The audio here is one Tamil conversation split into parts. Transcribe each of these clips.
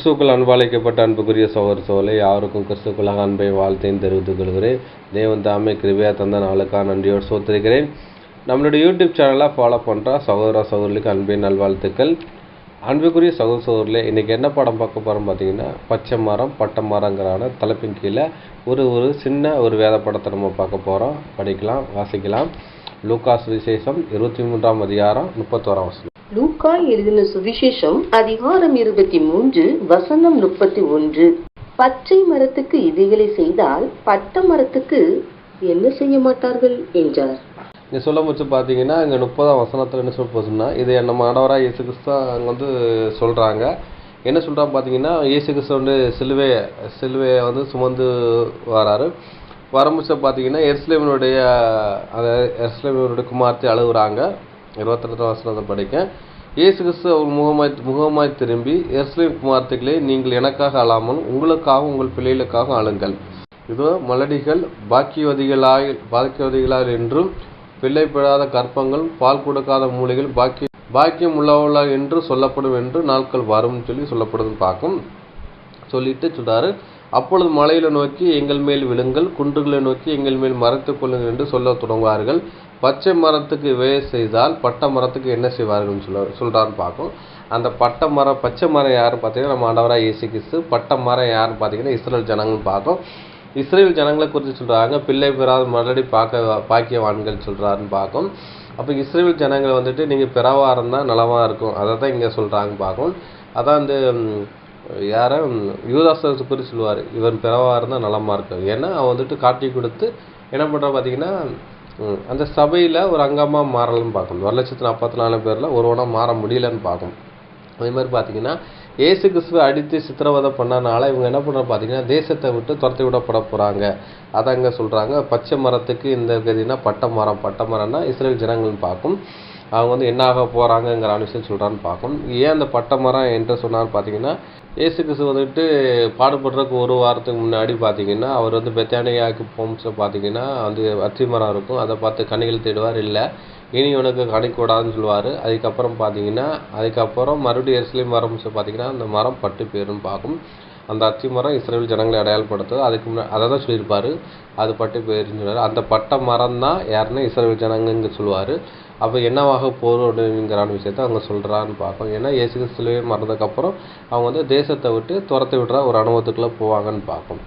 கிறிஸ்துக்கள் அன்பாளிக்கப்பட்ட அன்புக்குரிய சகோதர சோலை யாருக்கும் கிறிஸ்துக்களாக அன்பை வாழ்த்தையும் தெரிவித்துக் கொள்கிறேன். தேவன் தாமே கிருபையா தந்த நாளுக்காக நன்றியோடு சோத்திருக்கிறேன். நம்மளுடைய யூடியூப் சேனலாக ஃபாலோ பண்ணுற சகோதர சகோதரிக்கு அன்பின் நல்வாழ்த்துக்கள். அன்புக்குரிய சகோதர சகோதரில் இன்றைக்கி என்ன படம் பார்க்க போகிறோம் பார்த்தீங்கன்னா பச்சை மரம் பட்டை மரங்கிறான தலைப்பின் கீழே ஒரு ஒரு சின்ன ஒரு வேத படத்தை நம்ம பார்க்க போகிறோம் படிக்கலாம் வாசிக்கலாம். லூகாஸ் விசேஷம் இருபத்தி மூன்றாம் அதிகாரம் முப்பத்தோராம் வசனம். லூக்காய் எழுதின சுவிசேஷம் அதிகாரம் இருபத்தி மூன்று வசனம் முப்பத்தி ஒன்று. பச்சை மரத்துக்கு இதைகளை செய்தால் பட்ட மரத்துக்கு என்ன செய்ய மாட்டார்கள் என்றார். இங்கே சொல்ல முடிச்சு பார்த்தீங்கன்னா இங்கே முப்பதாம் வசனத்தில் என்ன சொல்ல போகுதுன்னா இதை நம்ம ஆடவராக இயேசு கிறிஸ்து அங்கே வந்து சொல்கிறாங்க என்ன சொல்கிறாங்க பார்த்தீங்கன்னா இயேசு கிறிஸ்து வந்து சிலுவையை சிலுவையை வந்து சுமந்து வராரு. வரமுச்ச பார்த்தீங்கன்னா எர்ஸ்லேமனுடைய அந்த எர்ஸ்லேமனுடைய குமார்த்தி அழுகுறாங்க. இருபத்தி ரெண்டு வசனத்தை படிக்க இயேசு கிறிஸ்து அவர் முகமாய் முகமாய் திரும்பி எருசலேம் குமார்த்திகளே நீங்கள் எனக்காக அழாமல் உங்களுக்காக உங்கள் பிள்ளைகளுக்காக அழுங்கள். இதோ மலடிகள் பாக்கியவதிகளாய் பாக்கியவதிகளால் என்றும் பிள்ளை பெறாத கற்பங்கள் பால் கொடுக்காத மூலிகள் பாக்கிய பாக்கியம் உள்ளவளா என்று சொல்லப்படும் என்று நாட்கள் வரும்னு சொல்லி சொல்லப்படுதுன்னு பார்க்கும். சொல்லிட்டு சொல்கிறாரு அப்பொழுது மலையில நோக்கி எங்கள் மேல் விழுங்கள். குன்றுகளை நோக்கி எங்கள் மேல் மறைத்துக் கொள்ளுங்கள் என்று சொல்ல தொடங்குவார்கள். பச்சை மரத்துக்கு வே செய்தால் பட்டை மரத்துக்கு என்ன செய்வார்கள்னு சொல்ல சொல்கிறான்னு பார்க்கும் அந்த பட்டை மரம் பச்சை மரம் யாருன்னு பார்த்தீங்கன்னா நம்ம ஆண்டவராக இயேசு கிறிஸ்து. பட்டை மரம் யாருன்னு பார்த்தீங்கன்னா இஸ்ரேல் ஜனங்கள்னு பார்க்கும் இஸ்ரேல் ஜனங்களை குறித்து சொல்கிறாங்க பிள்ளை பெறாத மறுபடி பார்க்க பாக்கியவான்கள் சொல்கிறாருன்னு பார்க்கும் அப்போ இஸ்ரேல் ஜனங்கள் வந்துட்டு நீங்கள் பிறவாக இருந்தால் நலமாக இருக்கும். அதை தான் இங்கே சொல்கிறாங்கன்னு பார்க்கும் அதான் இந்த யாரை யூதாசை குறித்து சொல்லுவார். இவன் பிறவாக இருந்தால் நலமாக இருக்கும் ஏன்னா அவன் வந்துட்டு காட்டி கொடுத்து என்ன பண்ணுறான் பார்த்தீங்கன்னா அந்த சபையில் ஒரு அங்கமாக மாறலன்னு பார்க்கணும். ஒரு லட்சத்து நாற்பத்தி நாலு பேரில் ஒருவனாக மாற முடியலன்னு பார்க்கணும். அதே மாதிரி பார்த்தீங்கன்னா ஏசு கிறிஸ்துவை அடித்து சித்திரவதை பண்ணனால இவங்க என்ன பண்ணுற பார்த்தீங்கன்னா தேசத்தை விட்டு துரத்தி விடப்பட போகிறாங்க அதை அங்கே சொல்கிறாங்க பச்சை மரத்துக்கு இந்த கதினா பட்டை மரம். பட்டை மரம்னா இஸ்ரேல் ஜனங்கள்னு பார்க்கும். அவங்க வந்து என்ன ஆக போகிறாங்கங்கிற விஷயம் சொல்கிறான்னு பார்க்கும் ஏன் அந்த பட்டை மரம் என்று சொன்னான்னு பார்த்தீங்கன்னா ஏசு கிறிஸ்து வந்துட்டு பாடுபடுறதுக்கு ஒரு வாரத்துக்கு முன்னாடி பார்த்தீங்கன்னா அவர் வந்து பெத்தானியாவுக்கு போம்ஸில் பார்த்தீங்கன்னா வந்து அத்தி மரம் இருக்கும். அதை பார்த்து கனிகள் தேடுவார். இல்லை இனி உனக்கு கணிக்கூடாதுன்னு சொல்லுவார். அதுக்கப்புறம் பார்த்தீங்கன்னா அதுக்கப்புறம் மறுபடியும் எருசலேம் மரம் பார்த்தீங்கன்னா அந்த மரம் பட்டு பேருன்னு பார்க்கும். அந்த அத்தி மரம் இஸ்ரேல் ஜனங்களை அடையாளப்படுத்துது. அதுக்கு முன்னாடி அதை தான் சொல்லியிருப்பார். அது பட்டு பேருன்னு சொல்லுவார் அந்த பட்ட மரம் தான் யாருன்னா இஸ்ரேல் ஜனங்கன்னு சொல்லுவார். அப்போ என்னவாக போகிறோங்கிற விஷயத்த அவங்க சொல்கிறான்னு பார்ப்போம். ஏன்னா இயேசு கிறிஸ்துவே மறந்ததுக்கப்புறம் அவங்க வந்து தேசத்தை விட்டு துரத்தி விடுற ஒரு அனுபவத்துக்குள்ளே போவாங்கன்னு பார்க்கும்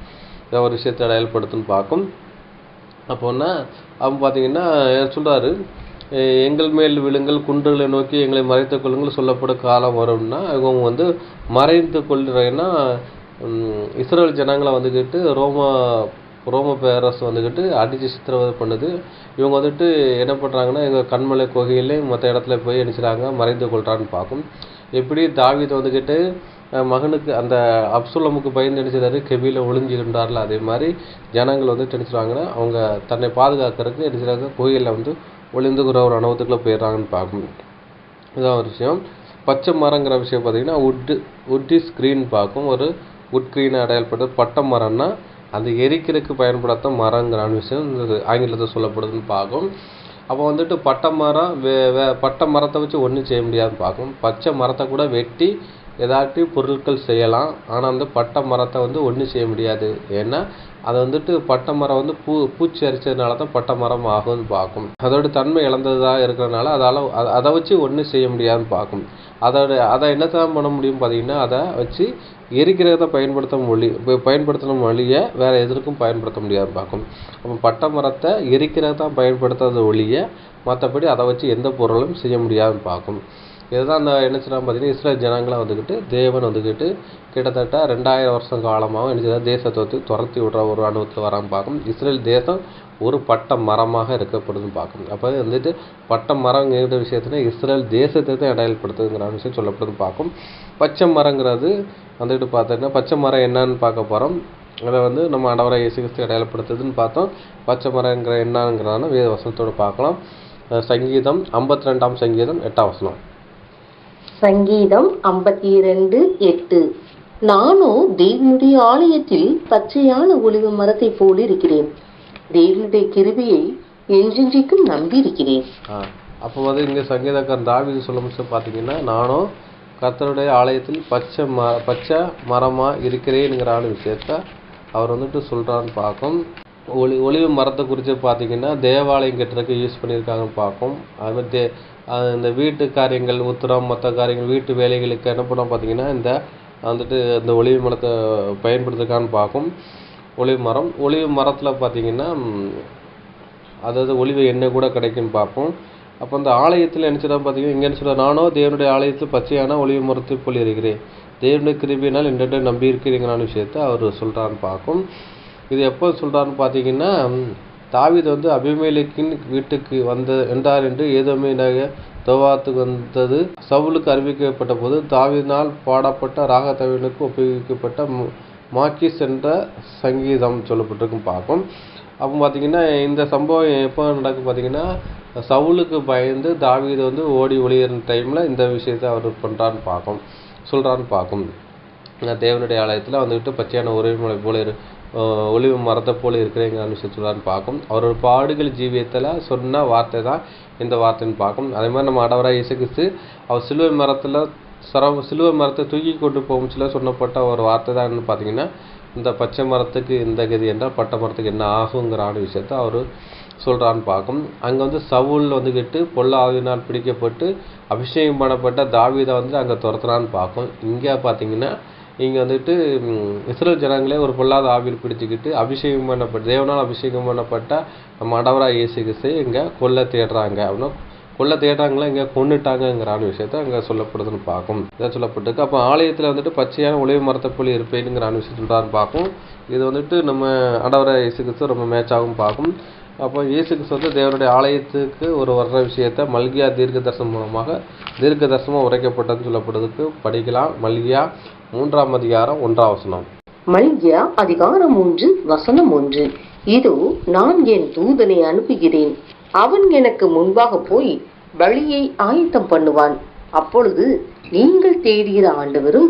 இதை ஒரு விஷயத்தை அடையாளப்படுத்துன்னு பார்க்கும் அப்போன்னா அவங்க பார்த்தீங்கன்னா சொல்கிறாரு எங்கள் மேல் விழுங்கள் குன்றுகளை நோக்கி எங்களை மறைத்து கொள்ளுங்கள் சொல்லப்படும் காலம் வரும்னா இவங்க வந்து மறைத்து கொள்கிறேன்னா இஸ்ரேல் ஜனங்களை வந்துக்கிட்டு ரோமா ரோம பேரரசு வந்துக்கிட்டு அடித்து சித்திரவதை பண்ணுது. இவங்க வந்துட்டு என்ன பண்ணுறாங்கன்னா எங்கள் கண்மலை குகையிலே மற்ற இடத்துல போய் அடிச்சுறாங்க மறைந்து கொள்கிறான்னு பார்க்கும். எப்படி தாவீது வந்துக்கிட்டு மகனுக்கு அந்த அப்சுலமுக்கு பயந்து அடிச்சிடாரு கெபியில் ஒளிஞ்சுக்கின்றார்ல அதே மாதிரி ஜனங்கள் வந்து அடிச்சிருவாங்கன்னா அவங்க தன்னை பாதுகாக்கிறதுக்கு அடிச்சிடாங்க கோயிலில் வந்து ஒளிந்துக்கிற ஒரு அனுபவத்துக்குள்ளே போயிடுறாங்கன்னு பார்க்கும். இதான் ஒரு விஷயம். பச்சை மரங்கிற விஷயம் பார்த்தீங்கன்னா உட்டு உட்டி ஸ்க்ரீன் பார்க்கும். ஒரு உட் ஸ்க்ரீனை அடையாளப்படுது பட்டை மரம்னா அந்த எரிக்கிறதுக்கு பயன்படுத்த மரங்கிறான விஷயம் இந்த ஆங்கிலத்தில் சொல்லப்படுதுன்னு பார்க்கும். அப்போ வந்துட்டு பட்டை மரம் வே வே பட்டை மரத்தை வச்சு ஒன்றும் செய்ய முடியாதுன்னு பார்க்கும். பச்சை மரத்தை கூட வெட்டி ஏதாட்டி பொருட்கள் செய்யலாம். ஆனால் அந்த பட்டை மரத்தை வந்து ஒன்றும் செய்ய முடியாது. ஏன்னா அது வந்துட்டு பட்டை மரம் வந்து பூ பூச்சி அரிச்சதுனால தான் பட்டை மரம் ஆகும்னு பார்க்கும். அதோட தன்மை இழந்ததாக இருக்கிறனால அதால் அதை வச்சு ஒன்றும் செய்ய முடியாதுன்னு பார்க்கும். அதோட அதை என்ன தான் பண்ண முடியும் பார்த்தீங்கன்னா அதை வச்சு எரிக்கிறத பயன்படுத்த மொழி இப்போ பயன்படுத்தணும் மொழியை வேறு எதற்கும் பயன்படுத்த முடியாதுன்னு பார்க்கும். அப்போ பட்டை மரத்தை எரிக்கிறதான் தான் பயன்படுத்துறது ஒழிய மற்றபடி அதை வச்சு எந்த பொருளும் செய்ய முடியாதுன்னு பார்க்கும். இதுதான் அந்த என்ன பார்த்தீங்கன்னா இஸ்ரேல் ஜனங்களாம் வந்துக்கிட்டு தேவன் வந்துக்கிட்டு கிட்டத்தட்ட ரெண்டாயிரம் வருஷம் காலமாக என்ன செய்தார்? தேசத்தை வந்து துரத்தி விடுற ஒரு அனுபவத்தில் வராமல் பார்க்கும். இஸ்ரேல் தேசம் ஒரு பட்ட மரமாக இருக்கப்படுதுன்னு பார்க்கும். அப்போ வந்துட்டு பட்ட மரங்கிற விஷயத்துல இஸ்ரேல் தேசத்தை தான் அடையாளப்படுத்துதுங்கிற விஷயம் சொல்லப்படுதுன்னு பார்க்கும். பச்சை மரங்கிறது வந்துட்டு பார்த்தீங்கன்னா பச்சை மரம் என்னன்னு பார்க்க போகிறோம் அதை வந்து நம்ம அடவரை இயேசு கிறிஸ்து அடையாளப்படுத்துதுன்னு பார்த்தோம். பச்சை மரங்கிற என்னங்கிறதான வேத வசனத்தோடு பார்க்கலாம். சங்கீதம் ஐம்பத்தி ரெண்டாம் சங்கீதம் எட்டாம் வசனம். சங்கீதம் ஐம்பத்தி இரண்டு எட்டு. நானோ தேவனுடைய ஆலயத்தில் பச்சையான ஒளிவு மரத்தை போல் இருக்கிறேன் தேவனுடைய கிருபியை என்றென்றைக்கும் நம்பி இருக்கிறேன் அப்போ வந்து இங்கே சங்கீதக்காரன் தாவிது சொல்லும் பார்த்தீங்கன்னா நானும் கர்த்தருடைய ஆலயத்தில் பச்சை ம பச்சை மரமாக இருக்கிறேனுங்கிறான விஷயத்த அவர் வந்துட்டு சொல்கிறான்னு பார்க்கும். ஒளி ஒளிவு மரத்தை குறித்து பார்த்தீங்கன்னா தேவாலயம் கட்டுறதுக்கு யூஸ் பண்ணியிருக்காங்கன்னு பார்க்கும். அதுமாதிரி தே இந்த வீட்டு காரியங்கள் உத்திரம் மற்ற காரியங்கள் வீட்டு வேலைகளுக்கு என்ன பண்ணுவோம் பார்த்தீங்கன்னா இந்த வந்துட்டு இந்த ஒளிவு மரத்தை பயன்படுத்திருக்கான்னு பார்க்கும். ஒளிவு மரம். ஒளிவு மரத்தில் பார்த்தீங்கன்னா அதாவது ஒளிவு எண்ணெய் கூட கிடைக்குன்னு பார்ப்போம். அப்போ அந்த ஆலயத்தில் என்ன சொல்கிறார் பார்த்தீங்கன்னா இங்கே என்ன சொல்கிறார் நானோ தேவனுடைய ஆலயத்தில் பச்சையான ஒளிவு மரத்தை போல் இருக்கிறேன். தேவனுடைய கிருபியினால் என்னென்ன நம்பி இருக்கிறீங்களான விஷயத்த அவர் சொல்கிறான்னு பார்க்கும். இது எப்போ சொல்கிறான்னு பார்த்தீங்கன்னா தாவீது வந்து அபிமேலிக்கின் வீட்டுக்கு வந்த என்றார் என்று ஏதோமே தோவாத்துக்கு வந்தது. சவுலுக்கு அறிவிக்கப்பட்ட போது தாவீதினால் பாடப்பட்ட ராகத்தவினுக்கு ஒப்புவிக்கப்பட்ட மாக்கிஸ் என்ற சங்கீதம் சொல்லப்பட்டிருக்கும் பார்க்கும் அப்போ பார்த்தீங்கன்னா இந்த சம்பவம் எப்போ நடக்கும் பார்த்தீங்கன்னா சவுலுக்கு பயந்து தாவீது வந்து ஓடி ஒளியிற டைமில் இந்த விஷயத்தை அவர் பண்ணுறான்னு பார்க்கும் சொல்கிறான்னு பார்க்கும் தேவனுடைய ஆலயத்தில் வந்துவிட்டு பச்சையான உறவுமுறை போல இரு ஒளிவு மரத்தை போல இருக்கிறேங்கிற விஷயம் சொல்கிறான்னு பார்க்கும். அவரோட பாடுகள் ஜீவியத்தில் சொன்ன வார்த்தை தான் இந்த வார்த்தைன்னு பார்க்கும். அதே மாதிரி நம்ம ஆண்டவராக இயேசு கிறிஸ்து அவர் சிலுவை மரத்தில் சர சிலுவை மரத்தை தூக்கி கொண்டு போகும் சில சொன்னப்பட்ட ஒரு வார்த்தை தான் பார்த்தீங்கன்னா இந்த பச்சை மரத்துக்கு இந்த கதி என்றால் பட்டை மரத்துக்கு என்ன ஆகுங்கிறான விஷயத்த அவர் சொல்கிறான்னு பார்க்கும். அங்கே வந்து சவுல் வந்துக்கிட்டு பொல்ல ஆவினால் பிடிக்கப்பட்டு அபிஷேகம் பண்ணப்பட்ட தாவீதை வந்து அங்கே துரத்துறான்னு பார்க்கும். இங்கே பார்த்தீங்கன்னா இங்கே வந்துட்டு ம், இஸ்ரேல் ஜனங்களே ஒரு பொல்லாத ஆவியில் பிடிச்சிக்கிட்டு அபிஷேகம் பண்ணப்பட்ட தேவனால் அபிஷேகம் பண்ணப்பட்ட நம்ம ஆண்டவராக இயேசு கிறிஸ்து இங்கே கொல்ல தேடுறாங்க. அப்படின்னா கொல்ல தேடுறாங்களா இங்கே கொண்டுட்டாங்கங்கிறான விஷயத்த அங்கே சொல்லப்படுதுன்னு பார்க்கும். இதான் சொல்லப்பட்டிருக்கு. அப்போ ஆலயத்தில் வந்துட்டு பச்சையான ஒளிவு மரத்தை போல இருப்பேனுங்கிறான விஷயம் சொல்கிறான்னு பார்க்கும். இது வந்துட்டு நம்ம ஆண்டவராக இயேசு கிறிஸ்து ரொம்ப மேட்சாகவும் பார்க்கும். அப்போ இயேசு கிறிஸ்து வந்து தேவனுடைய ஆலயத்துக்கு ஒரு வர்ற விஷயத்த மல்கியா தீர்க்க தரிசனம் மூலமாக தீர்க்க தரிசனமாக உரைக்கப்பட்டதுன்னு சொல்லப்படுறதுக்கு படிக்கலாம். மல்கியா மூன்றாம் அதிகாரம் ஒன்றாம் வசனம். மல்கியா அதிகாரம் ஒன்று வசனம் ஒன்று. இதோ நான் என் தூதனை அனுப்புகிறேன். அவன் எனக்கு முன்பாக போய் வழியை ஆயத்தம் பண்ணுவான். அப்பொழுது நீங்கள் தேடுகிற ஆண்டவரும்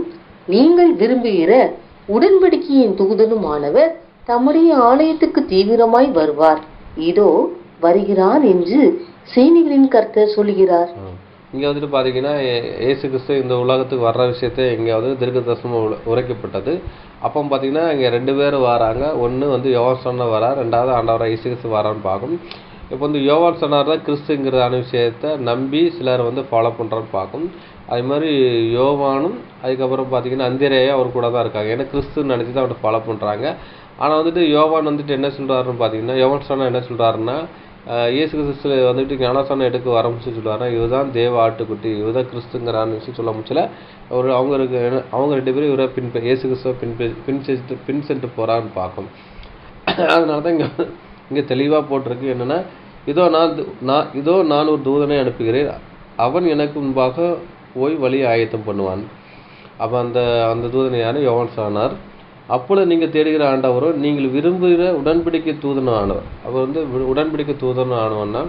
நீங்கள் விரும்புகிற உடன்படிக்கையின் தூதனுமானவர் தம்முடைய ஆலயத்துக்கு தீவிரமாய் வருவார். இதோ வருகிறார் என்று சேனைகளின் கர்த்தர் சொல்கிறார் இங்கே வந்துட்டு பார்த்தீங்கன்னா ஏசு கிறிஸ்து இந்த உலகத்துக்கு வர்ற விஷயத்தை இங்கே வந்து தீர்க்க தர்சனம் உல- உரைக்கப்பட்டது. அப்போ பார்த்தீங்கன்னா இங்கே ரெண்டு பேர் வராங்க. ஒன்று வந்து யோவான் சொன்ன வரா ரெண்டாவது ஆண்டவராக இயேசு கிறிஸ்து வரான்னு பார்க்கும் இப்போ வந்து யோவான் சொன்னார் தான் கிறிஸ்துங்கிறதான விஷயத்த நம்பி சிலர் வந்து ஃபாலோ பண்ணுறான்னு பார்க்கும் அதே மாதிரி யோவானும் அதுக்கப்புறம் பார்த்தீங்கன்னா அந்திரேயா அவர் கூட தான் இருக்காங்க. ஏன்னா கிறிஸ்துன்னு நினச்சி தான் அவர் ஃபாலோ பண்ணுறாங்க ஆனால் வந்துட்டு யோவான் வந்துட்டு என்ன சொல்கிறாருன்னு பார்த்தீங்கன்னா யோவான் சொன்னால் என்ன சொல்கிறாருன்னா இயேசு கிறிஸ்து வந்துட்டு ஞானசானம் எடுக்க ஆரம்பிச்சு சொல்லுவாங்க இவர்தான் தேவ ஆட்டுக்குட்டி இவர்தான் கிறிஸ்துங்கிறான்னு விஷயம் சொல்ல முடிச்சல ஒரு அவங்க இருக்கு அவங்க ரெண்டு பேரும் இவரை பின் இயேசு கிறிஸ்துவ பின் பின் செஞ்சு பின் சென்று போகிறான்னு பார்க்கும் அதனால தான் இங்கே இங்கே தெளிவாக போட்டிருக்கு என்னென்னா இதோ நான் நான் இதோ நான் ஒரு தூதனை அனுப்புகிறேன் அவன் எனக்கு முன்பாக போய் வழி ஆயத்தம் பண்ணுவான். அப்போ அந்த அந்த தூதனை யார்? யோவான் சானார் அப்பொழுது நீங்கள் தேடுகிற ஆண்டவரோ நீங்கள் விரும்புகிற உடன்படிக்கை தூதன் ஆனவர் அவர் வந்து உடன்பிடிக்க உடன்படிக்கை தூதன் ஆனவன்னா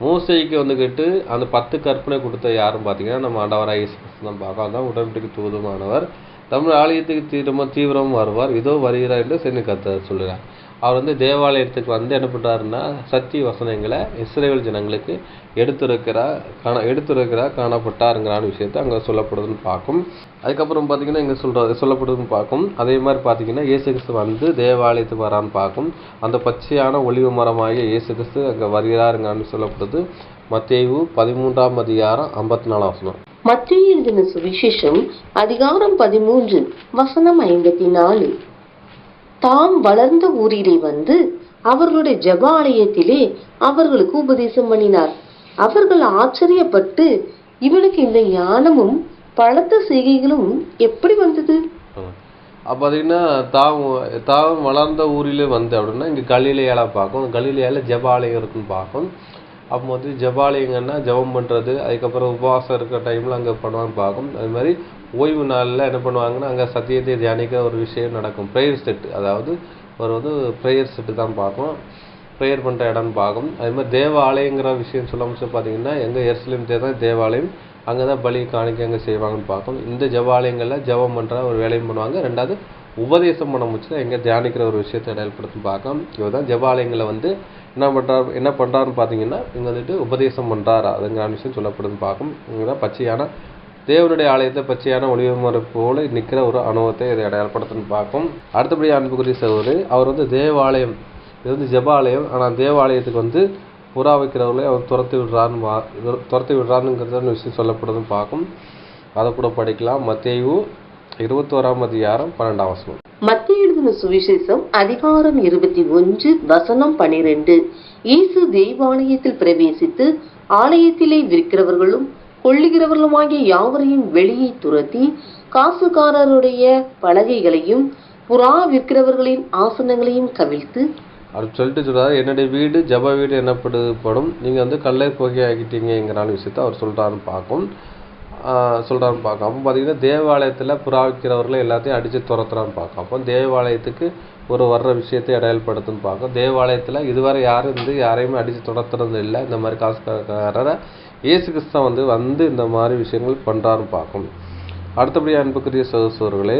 மோசைக்கு வந்துக்கிட்டு அந்த பத்து கற்பனை கொடுத்த யாரும் பார்த்தீங்கன்னா நம்ம ஆண்டவராக இயேசு தான் பார்க்கலாம் தான் உடன்படிக்கை தூதமானவர். தமிழ் ஆலயத்துக்கு தீவிரமாக தீவிரமாக வருவார். இதோ வருகிறார் என்று சென்று கத்த சொல்லுறார் அவர் வந்து தேவாலயத்துக்கு வந்து என்ன பண்ணுறாருன்னா சத்திய வசனங்களை இஸ்ரேல் ஜனங்களுக்கு எடுத்துரைக்கிறார் காண எடுத்துரைக்கிறார் காணப்பட்டாருங்கிறான விஷயத்தை அங்கே சொல்லப்படுதுன்னு பார்க்கும். அதுக்கப்புறம் பார்த்தீங்கன்னா இங்கே சொல்கிறது சொல்லப்படுதுன்னு பார்க்கும். அதே மாதிரி பார்த்தீங்கன்னா இயேசு கிறிஸ்து வந்து தேவாலயத்துக்கு வரான்னு பார்க்கும். அந்த பச்சையான ஒளிவு மரமாகிய இயேசு கிறிஸ்து அங்கே வருகிறாருங்கிறான்னு சொல்லப்படுது. மத்தேவு பதிமூன்றாம் அதிகாரம் ஐம்பத்தி நாலாம் வசனம். மத்திய எழுதின சுவிசேஷம் அதிகாரம் பதிமூன்று வசனம் ஐம்பத்தி நாலு தாம் வளர்ந்த ஊரிலே வந்து அவர்களுடைய ஜபாலயத்திலே அவர்களுக்கு உபதேசம் பண்ணினார். அவர்கள் ஆச்சரியப்பட்டு இவனுக்கு இந்த ஞானமும் பலத்த செய்கைகளும் எப்படி வந்தது? அப்போ பார்த்தீங்கன்னா தாம் தாம் வளர்ந்த ஊரில் வந்து அப்படின்னா இங்கே கலிலையால பார்க்கும். கலிலையால ஜெபாலயம் இருக்குன்னு பார்க்கும். அப்போ வந்து ஜெபாலயங்கன்னா ஜெபம் பண்ணுறது அதுக்கப்புறம் உபவாசம் இருக்கிற டைமில் அங்கே பண்ணுவாங்க பார்க்கும். அது மாதிரி ஓய்வு நாளில் என்ன பண்ணுவாங்கன்னா அங்கே சத்தியத்தை தியானிக்க ஒரு விஷயம் நடக்கும். ப்ரேயர் செட்டு அதாவது ஒரு வந்து ப்ரேயர் செட்டு தான் பார்க்கும் ப்ரேயர் பண்ணுற இடம்னு பார்க்கும் அதே மாதிரி தேவாலயங்கிற விஷயம் சொல்ல முடிச்சு பார்த்தீங்கன்னா எங்கள் எருசலேம் தான் தேவாலயம் அங்கே தான் பலி காணிக்க அங்கே செய்வாங்கன்னு பார்க்கும் இந்த ஜவாலயங்களில் ஜெபம் பண்ணுற ஒரு வேலையும் பண்ணுவாங்க. ரெண்டாவது உபதேசம் பண்ண முடிச்சு எங்கே தியானிக்கிற ஒரு விஷயத்தை இடையப்படுத்தும் பார்க்கலாம். இவர் தான் ஜபாலயங்களை வந்து என்ன பண்ணுறாரு என்ன பண்ணுறாருன்னு பார்த்தீங்கன்னா இங்கே வந்துட்டு உபதேசம் பண்ணுறாரா அதுங்கிற விஷயம் சொல்லப்படுதுன்னு பார்க்கும். இங்கே தான் பச்சையான தேவனுடைய ஆலயத்தை பச்சையான ஒளிவு போல நிற்கிற ஒரு அனுபவத்தை இதை அடையாளப்படுத்துன்னு பார்க்கும் அடுத்தபடி அன்புக்குரிய சகோதரி அவர் வந்து தேவாலயம் இது வந்து ஜெபாலயம். ஆனால் தேவாலயத்துக்கு வந்து புறா வைக்கிறவர்களை அவர் துரத்தி விடுறான்னு வா- துரத்தி விடுறாருங்கிறத விஷயம் சொல்லப்படுதுன்னு பார்க்கும். அதை கூட படிக்கலாம். மத்தேயு இருபத்தோராம் அதிகாரம் பன்னெண்டாம் வசனம். மத்திய எழுதின சுவிசேஷம் அதிகாரம் இருபத்தி ஒன்று வசனம் பனிரெண்டு. இயேசு தேவாலயத்தில் பிரவேசித்து ஆலயத்திலே விற்கிறவர்களும் கொள்ளுகிறவர்களுமாகிய யாவரையும் வெளியே துரத்தி காசுக்காரருடைய பலகைகளையும் புறா விற்கிறவர்களின் ஆசனங்களையும் கவிழ்த்து அப்படி சொல்லிட்டு சொல்கிறார் என்னுடைய வீடு ஜப வீடு என்னப்படுப்படும் நீங்கள் வந்து கல்லை புகை விஷயத்த அவர் சொல்கிறாருன்னு பார்க்கும். சொல்கிறான்னு பார்க்கும். அப்போ பார்த்தீங்கன்னா தேவாலயத்தில் புறா விற்கிறவர்களை எல்லாத்தையும் அடித்து துரத்துறான்னு பார்க்கும். அப்போ தேவாலயத்துக்கு ஒரு வர்ற விஷயத்தை இடையல்படுத்துன்னு பார்க்கும். தேவாலயத்தில் இதுவரை யாரும் வந்து யாரையுமே அடித்து துரத்துறது இல்லை. இந்த மாதிரி காசுக்காரரை இயேசு கிறிஸ்தான் வந்து வந்து இந்த மாதிரி விஷயங்கள் பண்ணுறாருன்னு பார்க்கும் அடுத்தபடி அன்புக்குரிய சகோதரர்களே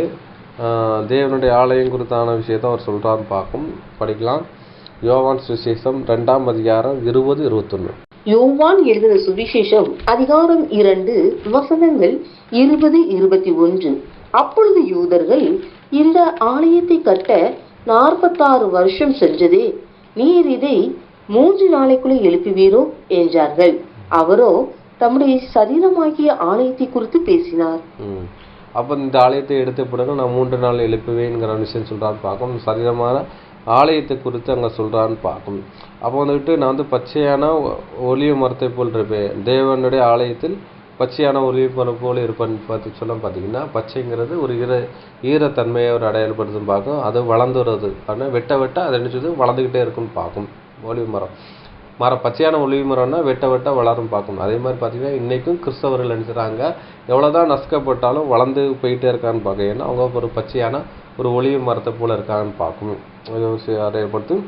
தேவனுடைய ஆலயம் குறித்தான விஷயத்தை அவர் சொல்கிறான்னு பார்க்கும் படிக்கலாம். யோவான் சுவிசேஷம் ரெண்டாம் அதிகாரம் இருபது இருபத்தொன்று யோவான் எழுதின சுவிசேஷம் அதிகாரம் இரண்டு வசனங்கள் இருபது இருபத்தி ஒன்று. அப்பொழுது யூதர்கள் இந்த ஆலயத்தை கட்ட நாற்பத்தாறு வருஷம் சென்றதே நீர் இதை மூன்று நாளைக்குள்ளே எழுப்புவீரோ? என்றார்கள். அவரோ தம்முடைய சரீரமாகிய ஆலயத்தை குறித்து பேசினார். அப்போ இந்த ஆலயத்தை எடுத்த பிறகு நான் மூன்று நாள் எழுப்புவேங்கிற விஷயம் சொல்கிறான்னு பார்க்கும். சரீரமான ஆலயத்தை குறித்து அங்கே சொல்கிறான்னு பார்க்கும். அப்போ வந்துட்டு நான் வந்து பச்சையான ஒளிய மரத்தை போல் இருப்பேன். தேவனுடைய ஆலயத்தில் பச்சையான ஒலிவ மரம் போல் இருப்பேன்னு பார்த்து சொல்ல பார்த்தீங்கன்னா பச்சைங்கிறது ஒரு ஈர ஈரத்தன்மையை ஒரு அடையாளப்படுத்துன்னு பார்க்கும். அது வளர்ந்துடுறது ஆனால் வெட்ட வெட்ட அது என்ன சொல்லுது வளர்ந்துக்கிட்டே இருக்குன்னு பார்க்கும். ஒளிய மரம். மரம் பச்சையான ஒளிவு மரம்னா வெட்ட வெட்ட வளரும் பார்க்கணும். அதே மாதிரி பார்த்தீங்கன்னா இன்றைக்கும் கிறிஸ்தவர்கள் நெஞ்சுகிறாங்க எவ்வளோ தான் நசுக்கப்பட்டாலும் வளர்ந்து போயிட்டே இருக்கான்னு பார்க்க ஏன்னா அவங்க ஒரு பச்சையான ஒரு ஒளிவு மரத்தை போல் இருக்காங்கன்னு பார்க்கணும். அதை அடையப்படுத்தும்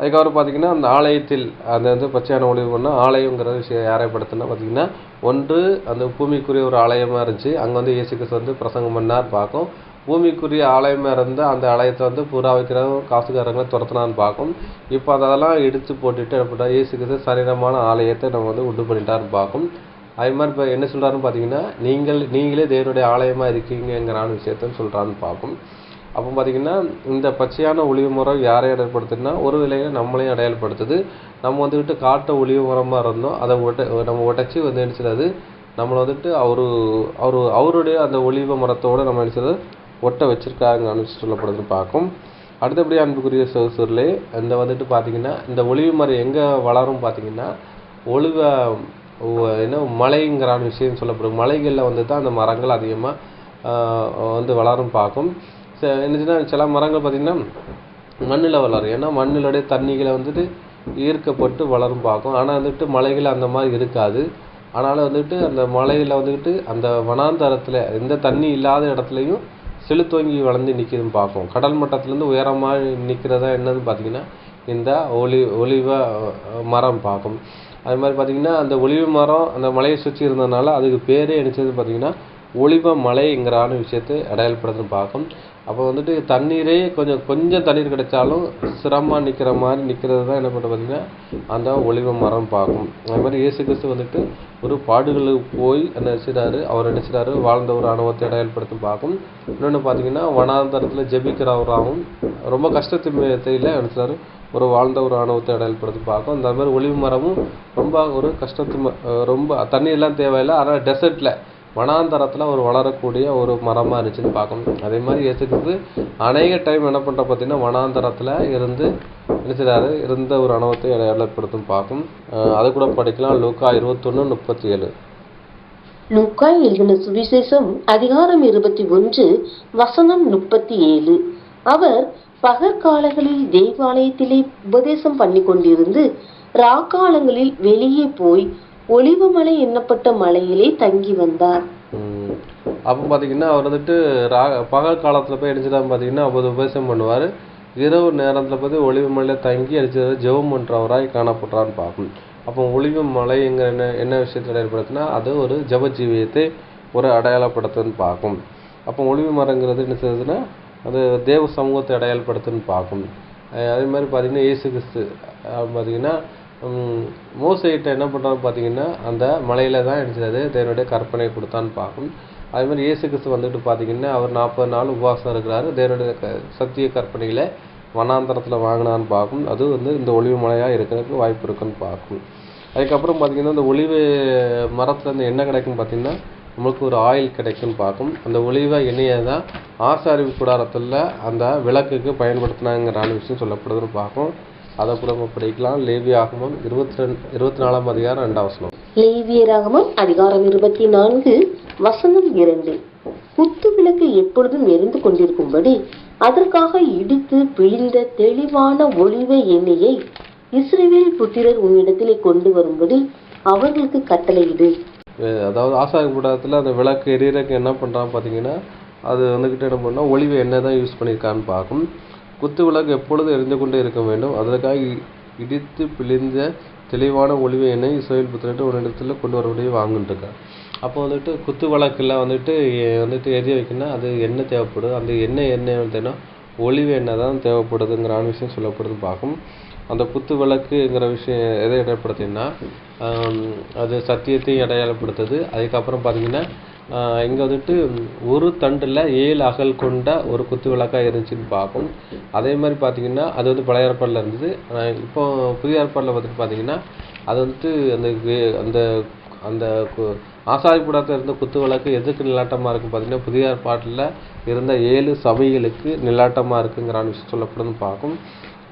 அதுக்கப்புறம் பார்த்தீங்கன்னா அந்த ஆலயத்தில் அந்த வந்து பச்சையான ஒளிவு பண்ணால் ஆலயங்கிற விஷயம் யாரைப்படுத்துனா பார்த்தீங்கன்னா ஒன்று அந்த பூமிக்குரிய ஒரு ஆலயமாக இருந்துச்சு. அங்கே வந்து இயேசு கிறிஸ்து வந்து பிரசங்கம் பண்ணார் பார்க்கும். பூமிக்குரிய ஆலயமாக இருந்து அந்த ஆலயத்தை வந்து புறா வைக்கிறவங்க காசுக்காரங்களை துரத்துனான்னு பார்க்கும். இப்போ அதெல்லாம் இடித்து போட்டுட்டு என்ன பண்ணுறா இயேசு கிறிஸ்து சரீரமான ஆலயத்தை நம்ம வந்து உண்டு பண்ணிட்டாருன்னு பார்க்கும். அதே மாதிரி இப்போ என்ன சொல்கிறாருன்னு பார்த்தீங்கன்னா நீங்கள் நீங்களே தேவனுடைய ஆலயமாக இருக்கீங்கங்கிறான விஷயத்த சொல்கிறான்னு பார்க்கும். அப்போ பார்த்தீங்கன்னா இந்த பச்சையான ஒளிவு முறை யாரை அடையாளப்படுத்துதுன்னா ஒரு விலையில நம்மளையும் அடையாளப்படுத்துது. நம்ம வந்துக்கிட்டு காட்டை ஒளிவு மரமாக இருந்தோம் அதை உட நம்ம உடச்சி வந்து என்ன செய்யாது நம்மளை வந்துட்டு அவரு அவரு அவருடைய அந்த ஒளிவு மரத்தோடு நம்ம என்ன செய்யறது ஒட்ட வச்சிருக்காங்க சொல்லப்படுதுன்னு பார்க்கும். அடுத்தபடி அன்புக்குரிய சோசூர்லே இந்த வந்துட்டு பார்த்தீங்கன்னா இந்த ஒளிவு மரம் எங்கே வளரும் பார்த்தீங்கன்னா ஒழுக என்ன மலைங்கிறான விஷயம் சொல்லப்படும். மலைகளில் வந்து தான் அந்த மரங்கள் அதிகமாக வந்து வளரும் பார்க்கும். ச- என்னச்சுன்னா சில மரங்கள் பார்த்திங்கன்னா மண்ணில் வளரும். ஏன்னா மண்ணிலுடைய தண்ணிகளை வந்துட்டு ஈர்க்கப்பட்டு வளரும் பார்க்கும். ஆனால் வந்துட்டு மலைகள் அந்த மாதிரி இருக்காது. ஆனாலும் வந்துட்டு அந்த மலையில் வந்துக்கிட்டு அந்த வனாந்தரத்தில் எந்த தண்ணி இல்லாத இடத்துலையும் செலுத்தோங்கி வளர்ந்து நிற்கிதுன்னு பார்ப்போம். கடல் மட்டத்திலேருந்து உயரமாக நிற்கிறதா என்னன்னு பார்த்தீங்கன்னா இந்த ஒளி ஒளிவ மரம் பார்க்கும். அது மாதிரி பார்த்தீங்கன்னா அந்த ஒளிவு மரம் அந்த மலையை சுற்றி இருந்ததுனால அதுக்கு பேரே என்னச்சது பார்த்தீங்கன்னா ஒளிவ மலைங்கிறான விஷயத்தை அடையாளப்படுத்துன்னு பார்க்கும் அப்போ வந்துட்டு தண்ணீரே கொஞ்சம் கொஞ்சம் தண்ணீர் கிடைச்சாலும் சிரமமாக நிற்கிற மாதிரி நிற்கிறது தான் என்ன பண்ணுறது பார்த்தீங்கன்னா அந்த ஒளிவ மரம் பார்க்கும். அது மாதிரி இயேசு கிறிஸ்து வந்துட்டு ஒரு பாடுகளுக்கு போய் என்ன செய்கிறாரு அவர் என்ன வாழ்ந்த ஒரு அனுபவத்தை அடையாளப்படுத்தி பார்க்கும். இன்னொன்று பார்த்தீங்கன்னா வனாந்தரத்தில் ஜெபிக்கிறவராகவும் ரொம்ப கஷ்டத்து தெரியல என்ன ஒரு வாழ்ந்த ஒரு அனுபவத்தை அடையாளப்படுத்தி பார்க்கும். அந்த மாதிரி ஒளிவு மரமும் ரொம்ப ஒரு கஷ்டத்து ம- ரொம்ப தண்ணியெல்லாம் தேவையில்லை. ஆனால் டெசர்ட்டில் வனாந்தரத்தில் ஒரு வளரக்கூடிய ஒரு மரமாக இருந்துச்சுன்னு பார்க்கணும். அதே மாதிரி இயேசுக்கு அநேக டைம் என்ன பண்ணுற பார்த்தீங்கன்னா வனாந்தரத்தில் இருந்து என்ன இருந்த ஒரு அனுபவத்தை ஏற்படுத்தும் பார்க்கும். அது கூட படிக்கலாம். லூக்கா இருபத்தொன்று முப்பத்தி ஏழு லூக்கா எழுதின சுவிசேஷம் அதிகாரம் இருபத்தி ஒன்று வசனம் முப்பத்தி ஏழு அவர் பகற்காலங்களில் தேவாலயத்திலே உபதேசம் பண்ணி கொண்டிருந்து ராக்காலங்களில் வெளியே போய் ஒளிவமலை என்னப்பட்ட மலையிலே தங்கி வந்தார். அப்போ பார்த்தீங்கன்னா அவர் வந்துட்டு ரா பகல் காலத்தில் போய் அடிச்சுதான் பார்த்தீங்கன்னா அவர் உபதேசம் பண்ணுவார். இரவு நேரத்தில் பார்த்து ஒளிவு மலையில் தங்கி அடிச்சது ஜெபம் பண்ணுறவராய் காணப்படுறான்னு பார்க்கணும் அப்போ ஒளிவு மலைங்கிற என்ன என்ன விஷயத்தை அடையாளப்படுத்துனா அது ஒரு ஜெப ஜீவியத்தை ஒரு அடையாளப்படுத்துன்னு பார்க்கும் அப்போ ஒளிவு மரங்கிறது என்ன செய்யுதுன்னா அது தேவ சமூகத்தை அடையாளப்படுத்துன்னு பார்க்கும் அதே மாதிரி பார்த்தீங்கன்னா இயேசு கிறிஸ்து பார்த்தீங்கன்னா மோசைகிட்ட என்ன பண்ணுறான்னு பார்த்தீங்கன்னா அந்த மலையில் தான் எடுத்தது தேவனுடைய கற்பனை கொடுத்தான்னு பார்க்கும் அதே மாதிரி இயேசு கிறிஸ்து வந்துட்டு பார்த்தீங்கன்னா அவர் நாற்பது நாள் உபவாசம் இருக்கிறாரு. தேவனுடைய க சத்திய கற்பனைகளை வனாந்தரத்தில் வாங்கினான்னு பார்க்கும் அது வந்து இந்த ஒளிவு மலையாக இருக்கிறதுக்கு வாய்ப்பு இருக்குன்னு பார்க்கும் அதுக்கப்புறம் பார்த்தீங்கன்னா இந்த ஒளிவு மரத்துலேருந்து என்ன கிடைக்கும் பார்த்தீங்கன்னா நம்மளுக்கு ஒரு ஆயில் கிடைக்கும்னு பார்க்கும் அந்த ஒளிவை எண்ணெயை தான் ஆசாரிவு கூடாரத்தில் அந்த விளக்குக்கு பயன்படுத்தினாங்கிற விஷயம் சொல்லப்படுதுன்னு பார்க்கும் அதை கூட நம்ம படிக்கலாம். லேவி ஆகமம் இருபத்தி ரெண்டு இருபத்தி நாலாம் அதிகாரம் ரெண்டாம் வசனம். லேவியராகமம் அதிகாரம் இருபத்தி நான்கு வசனம் இரண்டு. குத்து விளக்கு எப்பொழுதும் எரிந்து கொண்டிருக்கும்படி அதற்காக இடித்து பிழிந்த தெளிவான ஒளிவ எண்ணெயை இஸ்ரவேல் புத்திரர் உன்னிடத்திலே கொண்டு வரும்படி அவர்களுக்கு கட்டளையிடு அதாவது ஆசாரி கூடாரத்தில் அந்த விளக்கு எரியறதுக்கு என்ன பண்ணுறான் பார்த்தீங்கன்னா அது வந்துக்கிட்டு என்ன பண்ணால் ஒளிவு எண்ணெய் தான் யூஸ் பண்ணியிருக்கான்னு பார்க்கும். குத்து விளக்கு எப்பொழுதும் எரிந்து கொண்டே இருக்க வேண்டும். அதற்காக இ- இடித்து பிழிந்த தெளிவான ஒளிவு எண்ணெய் இஸ்ரேல் புத்திரட்டு ஒரு இடத்துல கொண்டு வரக்கூடிய வாங்கிட்டுருக்கான் அப்போ வந்துட்டு குத்து விளக்கில் வந்துட்டு வந்துட்டு எரிய வைக்கணும்னா அது எண்ணெய் தேவைப்படும் அந்த எண்ணெய் எண்ணெய் வந்துன்னா ஒளிவு எண்ணெய் தான் தேவைப்படுதுங்கிற விஷயம் சொல்லப்படுது பார்க்கும். அந்த குத்து விளக்குங்கிற விஷயம் எதை அடையாளப்படுத்துன்னா அது சத்தியத்தையும் அடையாளப்படுத்துது. அதுக்கப்புறம் பார்த்தீங்கன்னா இங்கே வந்துட்டு ஒரு தண்டில் ஏழு அகல் கொண்ட ஒரு குத்து விளக்காக இருந்துச்சுன்னு பார்ப்போம். அதே மாதிரி பார்த்தீங்கன்னா அது வந்து பழைய ஏற்பாடில் இருந்தது. ஆனால் இப்போ புதிய ஏற்பாடில் வந்துட்டு பார்த்தீங்கன்னா அது வந்துட்டு அந்த அந்த அந்த கு- ஆசாரி கூடத்தில் இருந்த குத்து விளக்கு எதுக்கு நிலாட்டமாக இருக்கும் பார்த்தீங்கன்னா புதிய ஏற்பாட்டில் இருந்த ஏழு சபைகளுக்கு நிலாட்டமாக இருக்குங்கிறான விஷயம் சொல்லப்படுதுன்னு பார்க்கும்